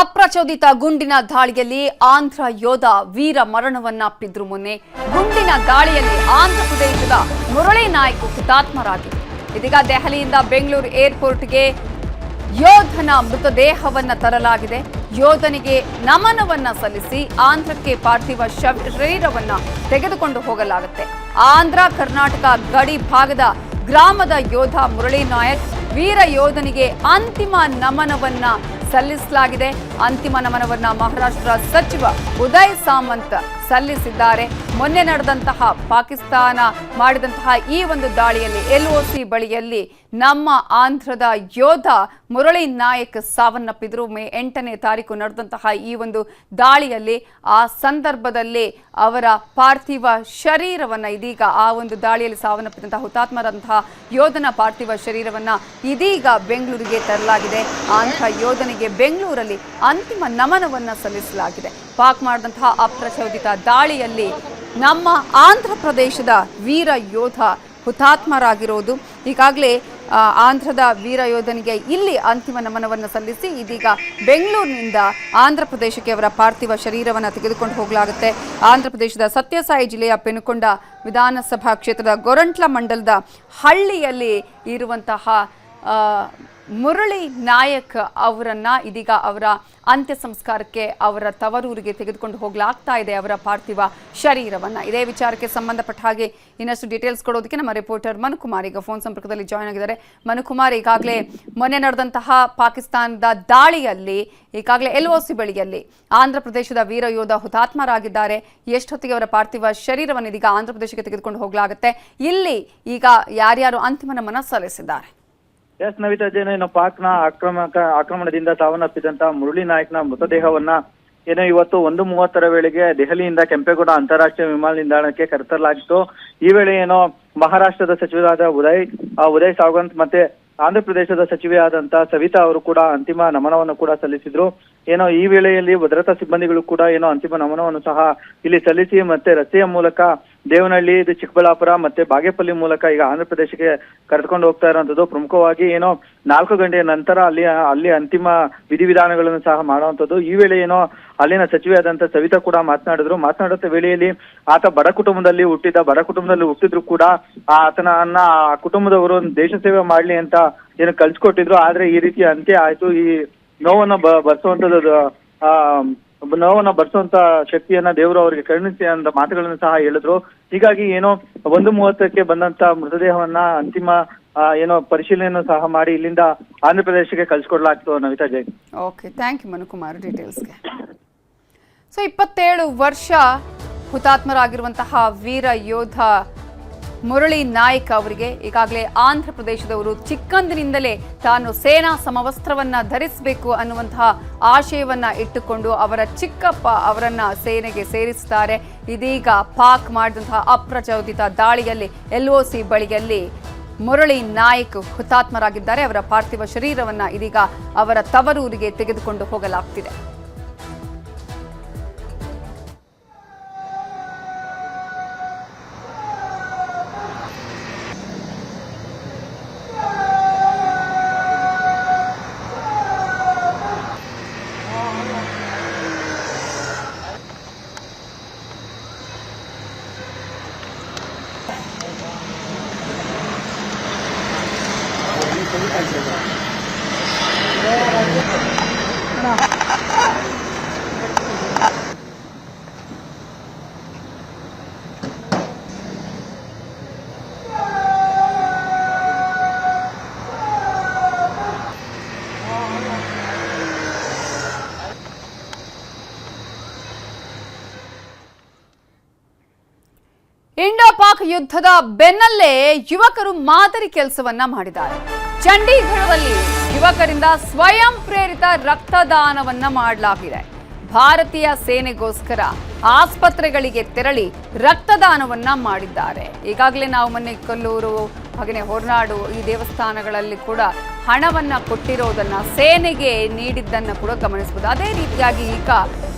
ಅಪ್ರಚೋದಿತ ಗುಂಡಿನ ದಾಳಿಯಲ್ಲಿ ಆಂಧ್ರ ಯೋಧ ವೀರ ಮರಣವನ್ನಪ್ಪಿದ್ರು ಮೊನ್ನೆ. ಗುಂಡಿನ ದಾಳಿಯಲ್ಲಿ ಆಂಧ್ರ ಪ್ರದೇಶದ ಮುರಳಿ ನಾಯ್ಕ ಹುತಾತ್ಮರಾಗಿ. ಇದೀಗ ದೆಹಲಿಯಿಂದ ಬೆಂಗಳೂರು ಏರ್ಪೋರ್ಟ್ಗೆ ಯೋಧನ ಮೃತದೇಹವನ್ನ ತರಲಾಗಿದೆ. ಯೋಧನಿಗೆ ನಮನವನ್ನ ಸಲ್ಲಿಸಿ ಆಂಧ್ರಕ್ಕೆ ಪಾರ್ಥಿವ ಶರೀರವನ್ನ ತೆಗೆದುಕೊಂಡು ಹೋಗಲಾಗುತ್ತೆ. ಆಂಧ್ರ, ಕರ್ನಾಟಕ ಗಡಿ ಭಾಗದ ಗ್ರಾಮದ ಯೋಧ ಮುರಳಿ ನಾಯಕ್ ವೀರ ಯೋಧನಿಗೆ ಅಂತಿಮ ನಮನವನ್ನ ಸಲ್ಲಿಸಲಾಗಿದೆ. ಅಂತಿಮ ನಮನವನ್ನು ಮಹಾರಾಷ್ಟ್ರ ಸಚಿವ ಉದಯ್ ಸಾಮಂತ್ ಸಲ್ಲಿಸಿದ್ದಾರೆ. ಮೊನ್ನೆ ನಡೆದಂತಹ ಪಾಕಿಸ್ತಾನ ಮಾಡಿದಂತಹ ಈ ಒಂದು ದಾಳಿಯಲ್ಲಿ ಎಲ್ಒಸಿ ಬಳಿಯಲ್ಲಿ ನಮ್ಮ ಆಂಧ್ರದ ಯೋಧ ಮುರಳಿ ನಾಯಕ್ ಸಾವನ್ನಪ್ಪಿದ್ರು. ಮೇ ಎಂಟನೇ ತಾರೀಕು ನಡೆದಂತಹ ಈ ಒಂದು ದಾಳಿಯಲ್ಲಿ ಆ ಸಂದರ್ಭದಲ್ಲಿ ಅವರ ಪಾರ್ಥಿವ ಶರೀರವನ್ನು ಇದೀಗ ಆ ಒಂದು ದಾಳಿಯಲ್ಲಿ ಸಾವನ್ನಪ್ಪಿದಂತಹ ಹುತಾತ್ಮರಂತಹ ಯೋಧನ ಪಾರ್ಥಿವ ಶರೀರವನ್ನು ಇದೀಗ ಬೆಂಗಳೂರಿಗೆ ತರಲಾಗಿದೆ. ಆಂಧ್ರ ಯೋಧನಿಗೆ ಬೆಂಗಳೂರಲ್ಲಿ ಅಂತಿಮ ನಮನವನ್ನ ಸಲ್ಲಿಸಲಾಗಿದೆ. ಪಾಕ್ ಮಾಡಿದಂತಹ ಅಪ್ರಚೋದಿತ ದಾಳಿಯಲ್ಲಿ ನಮ್ಮ ಆಂಧ್ರ ಪ್ರದೇಶದ ವೀರ ಯೋಧ ಹುತಾತ್ಮರಾಗಿರೋದು. ಈಗಾಗಲೇ ಆಂಧ್ರದ ವೀರ ಯೋಧನಿಗೆ ಇಲ್ಲಿ ಅಂತಿಮ ನಮನವನ್ನು ಸಲ್ಲಿಸಿ, ಇದೀಗ ಬೆಂಗಳೂರಿನಿಂದ ಆಂಧ್ರ ಪ್ರದೇಶಕ್ಕೆ ಅವರ ಪಾರ್ಥಿವ ಶರೀರವನ್ನು ತೆಗೆದುಕೊಂಡು ಹೋಗಲಾಗುತ್ತೆ. ಆಂಧ್ರ ಪ್ರದೇಶದ ಸತ್ಯಸಾಯಿ ಜಿಲ್ಲೆಯ ಪೆನುಕೊಂಡ ವಿಧಾನಸಭಾ ಕ್ಷೇತ್ರದ ಗೊರಂಟ್ಲ ಮಂಡಲದ ಹಳ್ಳಿಯಲ್ಲಿ ಇರುವಂತಹ ಮುರಳಿ ನಾಯಕ್ ಅವರನ್ನ ಇದೀಗ ಅವರ ಅಂತ್ಯ ಸಂಸ್ಕಾರಕ್ಕೆ ಅವರ ತವರೂರಿಗೆ ತೆಗೆದುಕೊಂಡು ಹೋಗಲಾಗ್ತಾ ಇದೆ ಅವರ ಪಾರ್ಥಿವ ಶರೀರವನ್ನ. ಇದೇ ವಿಚಾರಕ್ಕೆ ಸಂಬಂಧಪಟ್ಟ ಹಾಗೆ ಇನ್ನಷ್ಟು ಡೀಟೇಲ್ಸ್ ಕೊಡೋದಕ್ಕೆ ನಮ್ಮ ರಿಪೋರ್ಟರ್ ಮನುಕುಮಾರ್ ಈಗ ಫೋನ್ ಸಂಪರ್ಕದಲ್ಲಿ ಜಾಯ್ನ್ ಆಗಿದ್ದಾರೆ. ಮನುಕುಮಾರ್, ಈಗಾಗಲೇ ಮೊನ್ನೆ ನಡೆದಂತಹ ಪಾಕಿಸ್ತಾನದ ದಾಳಿಯಲ್ಲಿ, ಈಗಾಗಲೇ ಎಲ್ ಒ ಸಿ ಬಳಿಯಲ್ಲಿ ಆಂಧ್ರ ಪ್ರದೇಶದ ವೀರ ಯೋಧ ಹುತಾತ್ಮರಾಗಿದ್ದಾರೆ. ಎಷ್ಟೊತ್ತಿಗೆ ಅವರ ಪಾರ್ಥಿವ ಶರೀರವನ್ನು ಇದೀಗ ಆಂಧ್ರ ಪ್ರದೇಶಕ್ಕೆ ತೆಗೆದುಕೊಂಡು ಹೋಗಲಾಗುತ್ತೆ. ಇಲ್ಲಿ ಈಗ ಯಾರ್ಯಾರು ಅಂತಿಮ ನಮನ ಸಲ್ಲಿಸಿದ್ದಾರೆ ಎಸ್ ನವಿತಾಜೇನ ಜೈನ್ ಏನು ಪಾಕ್ನ ಆಕ್ರಮಕ, ಆಕ್ರಮಣದಿಂದ ಸಾವನ್ನಪ್ಪಿದಂತ ಮುರಳಿ ನಾಯಕ್ನ ಮೃತದೇಹವನ್ನ ಏನೋ ಇವತ್ತು ಒಂದು ಮೂವತ್ತರ ವೇಳೆಗೆ ದೆಹಲಿಯಿಂದ ಕೆಂಪೇಗೌಡ ಅಂತಾರಾಷ್ಟ್ರೀಯ ವಿಮಾನ ನಿಲ್ದಾಣಕ್ಕೆ ಕರೆತರಲಾಗಿತ್ತು. ಈ ವೇಳೆ ಏನೋ ಮಹಾರಾಷ್ಟ್ರದ ಸಚಿವರಾದ ಉದಯ್ ಉದಯ್ ಸಾವಂತ್ ಮತ್ತೆ ಆಂಧ್ರ ಪ್ರದೇಶದ ಆದಂತ ಸವಿತಾ ಅವರು ಕೂಡ ಅಂತಿಮ ನಮನವನ್ನು ಕೂಡ ಸಲ್ಲಿಸಿದ್ರು. ಏನೋ ಈ ವೇಳೆಯಲ್ಲಿ ಭದ್ರತಾ ಸಿಬ್ಬಂದಿಗಳು ಕೂಡ ಏನೋ ಅಂತಿಮ ನಮನವನ್ನು ಸಹ ಇಲ್ಲಿ ಸಲ್ಲಿಸಿ ಮತ್ತೆ ರಸ್ತೆಯ ಮೂಲಕ ದೇವನಹಳ್ಳಿ, ಇದು ಚಿಕ್ಕಬಳ್ಳಾಪುರ ಮತ್ತೆ ಬಾಗೇಪಲ್ಲಿ ಮೂಲಕ ಈಗ ಆಂಧ್ರ ಪ್ರದೇಶಕ್ಕೆ ಕರೆದುಕೊಂಡು ಹೋಗ್ತಾ ಇರುವಂತದ್ದು. ಪ್ರಮುಖವಾಗಿ ಏನೋ ನಾಲ್ಕು ಗಂಟೆಯ ನಂತರ ಅಲ್ಲಿ ಅಲ್ಲಿ ಅಂತಿಮ ವಿಧಿವಿಧಾನಗಳನ್ನು ಸಹ ಮಾಡುವಂತದ್ದು. ಈ ವೇಳೆ ಏನೋ ಅಲ್ಲಿನ ಸಚಿವೆಯಾದಂತ ಸವಿತಾ ಕೂಡ ಮಾತನಾಡಿದ್ರು. ಮಾತನಾಡುತ್ತ ವೇಳೆಯಲ್ಲಿ ಆತ ಬಡ ಕುಟುಂಬದಲ್ಲಿ ಹುಟ್ಟಿದ, ಬಡ ಕುಟುಂಬದಲ್ಲಿ ಹುಟ್ಟಿದ್ರು ಕೂಡ ಆತನನ್ನ ಆ ಕುಟುಂಬದವರು ದೇಶ ಸೇವೆ ಮಾಡ್ಲಿ ಅಂತ ಏನು ಕಲ್ಸ್ಕೊಟ್ಟಿದ್ರು ಆದ್ರೆ ಈ ರೀತಿ ಅಂತ್ಯ ಆಯ್ತು. ಈ ನೋವನ್ನ ಬರ್ಸುವಂತದ್ದು ಆ ನೋವನ್ನ ಬರ್ಸುವಂತ ಶಕ್ತಿಯನ್ನ ದೇವರು ಅವರಿಗೆ ಕರುಣಿಸಿ ಅಂತ ಮಾತುಗಳನ್ನು ಸಹ ಹೇಳಿದ್ರು. ಹೀಗಾಗಿ ಏನೋ ಒಂದು ಮೂವತ್ತಕ್ಕೆ ಬಂದಂತ ಮೃತದೇಹವನ್ನ ಅಂತಿಮ ಏನೋ ಪರಿಶೀಲನೆಯನ್ನು ಸಹ ಮಾಡಿ ಇಲ್ಲಿಂದ ಆಂಧ್ರ ಪ್ರದೇಶಕ್ಕೆ ಕಳ್ಸಿಕೊಡ್ಲಾಗ್ತು Navita Jain okay thank you Manukumar ಡೀಟೇಲ್ಸ್ಗೆ so ಇಪ್ಪತ್ತೇಳು ವರ್ಷ ಹುತಾತ್ಮರಾಗಿರುವಂತಹ ವೀರ ಯೋಧ ಮುರಳಿ ನಾಯ್ಕ್ ಅವರಿಗೆ ಈಗಾಗಲೇ ಆಂಧ್ರ ಪ್ರದೇಶದವರು ಚಿಕ್ಕಂದಿನಿಂದಲೇ ತಾನು ಸೇನಾ ಸಮವಸ್ತ್ರವನ್ನ ಧರಿಸಬೇಕು ಅನ್ನುವಂತಹ ಆಶಯವನ್ನ ಇಟ್ಟುಕೊಂಡು ಅವರ ಚಿಕ್ಕಪ್ಪ ಅವರನ್ನ ಸೇನೆಗೆ ಸೇರಿಸುತ್ತಾರೆ ಇದೀಗ ಪಾಕ್ ಮಾಡಿದಂತಹ ಅಪ್ರಚೋದಿತ ದಾಳಿಯಲ್ಲಿ ಎಲ್ಒಸಿ ಬಳಿಯಲ್ಲಿ ಮುರಳಿ ನಾಯಕ್ ಹುತಾತ್ಮರಾಗಿದ್ದಾರೆ. ಅವರ ಪಾರ್ಥಿವ ಶರೀರವನ್ನ ಇದೀಗ ಅವರ ತವರೂರಿಗೆ ತೆಗೆದುಕೊಂಡು ಹೋಗಲಾಗ್ತಿದೆ. ಇಂಡೋ ಪಾಕ್ ಯುದ್ಧದ ಬೆನ್ನಲ್ಲೇ ಯುವಕರು ಮಾದರಿ ಕೆಲಸವನ್ನ ಮಾಡಿದ್ದಾರೆ. ಚಂಡೀಗಢದಲ್ಲಿ ಯುವಕರಿಂದ ಸ್ವಯಂ ಪ್ರೇರಿತ ರಕ್ತದಾನವನ್ನ ಮಾಡಲಾಗಿದೆ. ಭಾರತೀಯ ಸೇನೆಗೋಸ್ಕರ ಆಸ್ಪತ್ರೆಗಳಿಗೆ ತೆರಳಿ ರಕ್ತದಾನವನ್ನ ಮಾಡಿದ್ದಾರೆ. ಈಗಾಗಲೇ ನಾವು ಮೊನ್ನೆ ಕೊಲ್ಲೂರು ಹಾಗೆಯೇ ಹೊರನಾಡು ಈ ದೇವಸ್ಥಾನಗಳಲ್ಲಿ ಕೂಡ ಹಣವನ್ನ ಕೊಟ್ಟಿರೋದನ್ನ, ಸೇನೆಗೆ ನೀಡಿದ್ದನ್ನ ಕೂಡ ಗಮನಿಸಬಹುದು. ಅದೇ ರೀತಿಯಾಗಿ ಈಗ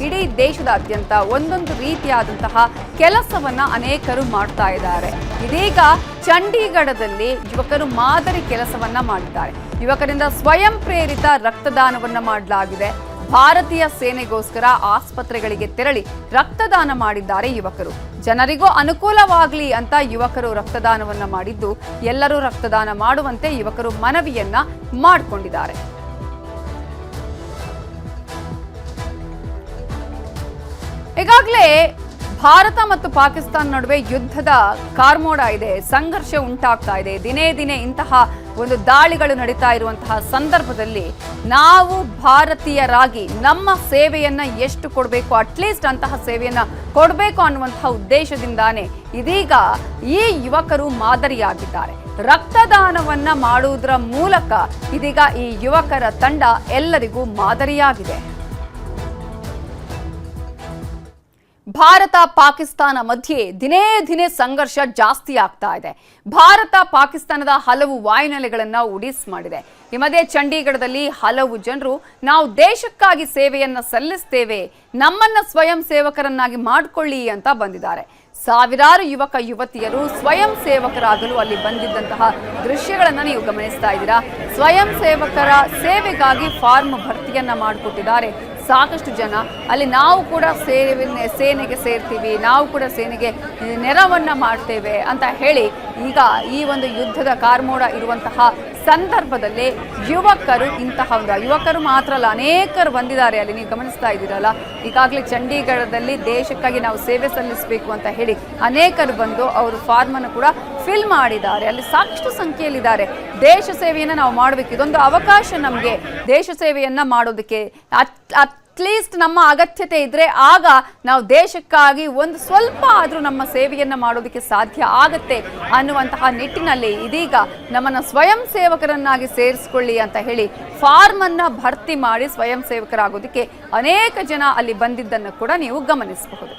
ಇಡೀ ದೇಶದಾದ್ಯಂತ ಒಂದೊಂದು ರೀತಿಯಾದಂತಹ ಕೆಲಸವನ್ನ ಅನೇಕರು ಮಾಡ್ತಾ ಇದ್ದಾರೆ. ಇದೀಗ ಚಂಡೀಗಢದಲ್ಲಿ ಯುವಕರು ಮಾದರಿ ಕೆಲಸವನ್ನ ಮಾಡಿದ್ದಾರೆ ಯುವಕರಿಂದ ಸ್ವಯಂ ಪ್ರೇರಿತ ರಕ್ತದಾನವನ್ನ ಮಾಡಲಾಗಿದೆ. ಭಾರತೀಯ ಸೇನೆಗೋಸ್ಕರ ಆಸ್ಪತ್ರೆಗಳಿಗೆ ತೆರಳಿ ರಕ್ತದಾನ ಮಾಡಿದ್ದಾರೆ ಯುವಕರು. ಜನರಿಗೂ ಅನುಕೂಲವಾಗಲಿ ಅಂತ ಯುವಕರು ರಕ್ತದಾನವನ್ನ ಮಾಡಿದ್ದು, ಎಲ್ಲರೂ ರಕ್ತದಾನ ಮಾಡುವಂತೆ ಯುವಕರು ಮನವಿಯನ್ನ ಮಾಡಿಕೊಂಡಿದ್ದಾರೆ. ಈಗಾಗಲೇ ಭಾರತ ಮತ್ತು ಪಾಕಿಸ್ತಾನ ನಡುವೆ ಯುದ್ಧದ ಕಾರ್ಮೋಡ ಇದೆ, ಸಂಘರ್ಷ ಉಂಟಾಗ್ತಾ ಇದೆ. ದಿನೇ ದಿನೇ ಇಂತಹ ಒಂದು ದಾಳಿಗಳು ನಡೀತಾ ಇರುವಂತಹ ಸಂದರ್ಭದಲ್ಲಿ ನಾವು ಭಾರತೀಯರಾಗಿ ನಮ್ಮ ಸೇವೆಯನ್ನ ಎಷ್ಟು ಕೊಡಬೇಕು ಅಟ್ಲೀಸ್ಟ್ ಅಂತಹ ಸೇವೆಯನ್ನ ಕೊಡಬೇಕು ಅನ್ನುವಂತಹ ಉದ್ದೇಶದಿಂದಾನೇ ಇದೀಗ ಈ ಯುವಕರು ಮಾದರಿಯಾಗಿದ್ದಾರೆ. ರಕ್ತದಾನವನ್ನ ಮಾಡುವುದರ ಮೂಲಕ ಇದೀಗ ಈ ಯುವಕರ ತಂಡ ಎಲ್ಲರಿಗೂ ಮಾದರಿಯಾಗಿದೆ. ಭಾರತ ಪಾಕಿಸ್ತಾನ ಮಧ್ಯೆ ದಿನೇ ದಿನೇ ಸಂಘರ್ಷ ಜಾಸ್ತಿ ಆಗ್ತಾ ಇದೆ. ಭಾರತ ಪಾಕಿಸ್ತಾನದ ಹಲವು ವಾಯುನೆಲೆಗಳನ್ನ ಉಡಿಸ್ ಮಾಡಿದೆ. ಈ ಚಂಡೀಗಢದಲ್ಲಿ ಹಲವು ಜನರು ನಾವು ದೇಶಕ್ಕಾಗಿ ಸೇವೆಯನ್ನ ಸಲ್ಲಿಸ್ತೇವೆ, ನಮ್ಮನ್ನ ಸ್ವಯಂ ಸೇವಕರನ್ನಾಗಿ ಮಾಡಿಕೊಳ್ಳಿ ಅಂತ ಬಂದಿದ್ದಾರೆ. ಸಾವಿರಾರು ಯುವಕ ಯುವತಿಯರು ಸ್ವಯಂ ಸೇವಕರಾಗಲು ಅಲ್ಲಿ ಬಂದಿದ್ದಂತಹ ದೃಶ್ಯಗಳನ್ನು ನೀವು ಗಮನಿಸ್ತಾ ಇದ್ದೀರಾ. ಸ್ವಯಂ ಸೇವಕರ ಸೇವೆಗಾಗಿ ಫಾರ್ಮ್ ಭರ್ತಿಯನ್ನ ಮಾಡಿಕೊಟ್ಟಿದ್ದಾರೆ. ಸಾಕಷ್ಟು ಜನ ಅಲ್ಲಿ ನಾವು ಕೂಡ ಸೇವೆ ಸೇನೆಗೆ ಸೇರ್ತೀವಿ, ನಾವು ಕೂಡ ಸೇನೆಗೆ ನೆರವನ್ನು ಮಾಡ್ತೇವೆ ಅಂತ ಹೇಳಿ ಈಗ ಈ ಒಂದು ಯುದ್ಧದ ಕಾರ್ಮೋಡ ಇರುವಂತಹ ಸಂದರ್ಭದಲ್ಲಿ ಯುವಕರು ಇಂತಹ ಒಂದು ಯುವಕರು ಮಾತ್ರ ಅಲ್ಲ, ಅನೇಕರು ಬಂದಿದ್ದಾರೆ ಅಲ್ಲಿ. ನೀವು ಗಮನಿಸ್ತಾ ಇದ್ದೀರಲ್ಲ, ಈಗಾಗಲೇ ಚಂಡೀಗಢದಲ್ಲಿ ದೇಶಕ್ಕಾಗಿ ನಾವು ಸೇವೆ ಸಲ್ಲಿಸಬೇಕು ಅಂತ ಹೇಳಿ ಅನೇಕರು ಬಂದು ಅವರು ಫಾರ್ಮನ್ನು ಕೂಡ ಫಿಲ್ ಮಾಡಿದ್ದಾರೆ. ಅಲ್ಲಿ ಸಾಕಷ್ಟು ಸಂಖ್ಯೆಯಲ್ಲಿದ್ದಾರೆ. ದೇಶ ಸೇವೆಯನ್ನು ನಾವು ಮಾಡಬೇಕು. ಇದೊಂದು ಅವಕಾಶ ನಮಗೆ. ದೇಶ ಸೇವೆಯನ್ನು ಮಾಡೋದಕ್ಕೆ ಅಟ್ಲೀಸ್ಟ್ ನಮ್ಮ ಅಗತ್ಯತೆ ಇದ್ದರೆ ಆಗ ನಾವು ದೇಶಕ್ಕಾಗಿ ಒಂದು ಸ್ವಲ್ಪ ಆದರೂ ನಮ್ಮ ಸೇವೆಯನ್ನು ಮಾಡೋದಕ್ಕೆ ಸಾಧ್ಯ ಆಗುತ್ತೆ ಅನ್ನುವಂತಹ ನಿಟ್ಟಿನಲ್ಲಿ ಇದೀಗ ನಮ್ಮನ್ನು ಸ್ವಯಂ ಸೇವಕರನ್ನಾಗಿ ಸೇರಿಸ್ಕೊಳ್ಳಿ ಅಂತ ಹೇಳಿ ಫಾರ್ಮನ್ನು ಭರ್ತಿ ಮಾಡಿ ಸ್ವಯಂ ಸೇವಕರಾಗೋದಕ್ಕೆ ಅನೇಕ ಜನ ಅಲ್ಲಿ ಬಂದಿದ್ದನ್ನು ಕೂಡ ನೀವು ಗಮನಿಸಬಹುದು.